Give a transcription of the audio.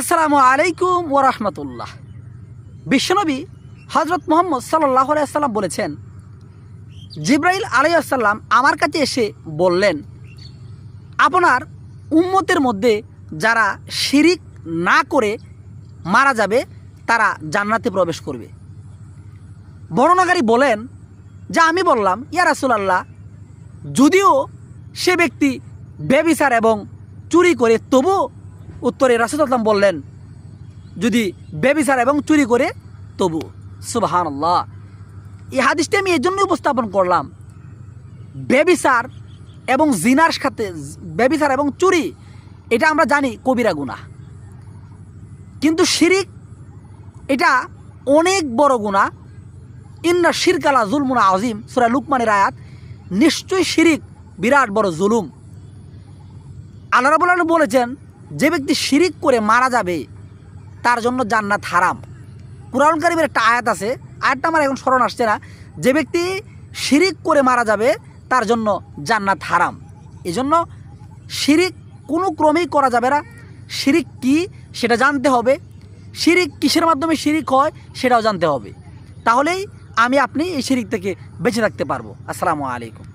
আসসালামু আলাইকুম ওরহমতুল্লাহ বিশ্বনবী হজরত মোহাম্মদ সাল্লাহ আলাইসাল্লাম বলেছেন, জিব্রাইল আলাইসাল্লাম আমার কাছে এসে বললেন, আপনার উম্মতের মধ্যে যারা শিরিক না করে মারা যাবে, তারা জান্নাতে প্রবেশ করবে। বর্ণনাকারী বলেন, যা আমি বললাম, ইয়া রাসুলাল্লাহ, যদিও সে ব্যক্তি বেবিচার এবং চুরি করে তবু উত্তরে রাসুলাম বললেন, যদি বেবিচার এবং চুরি করে, তবু সুবাহান আল্লাহ এই হাদিসটি আমি এই জন্য উপস্থাপন করলাম বেবিচার এবং জিনার সাথে বেবিচার এবং চুরি, এটা আমরা জানি কবিরা গুণা কিন্তু শিরিক, এটা অনেক বড় গুণা ইন্না শিরকালা জুলমুনা আজিম সুরা লুকমানের আয়াত, নিশ্চয়ই শিরিক বিরাট বড় জুলুম। আল্লাহ বলেছেন যে ব্যক্তি শিরিক করে মারা যাবে, তার জন্য জান্নাত হারাম। কুরআন কারিমের একটা আয়াত আছে, আয়াতটা আমার এখন স্মরণ আসছে না। যে ব্যক্তি শিরিক করে মারা যাবে, তার জন্য জান্নাত হারাম। এই জন্য শিরিক কোনো ক্রমেই করা যাবে না। শিরিক কি, সেটা জানতে হবে। শিরিক কিসের মাধ্যমে শিরিক হয়, সেটাও জানতে হবে। তাহলেই আমি, আপনি এই শিরিক থেকে বেঁচে থাকতে পারব। আসসালামু আলাইকুম।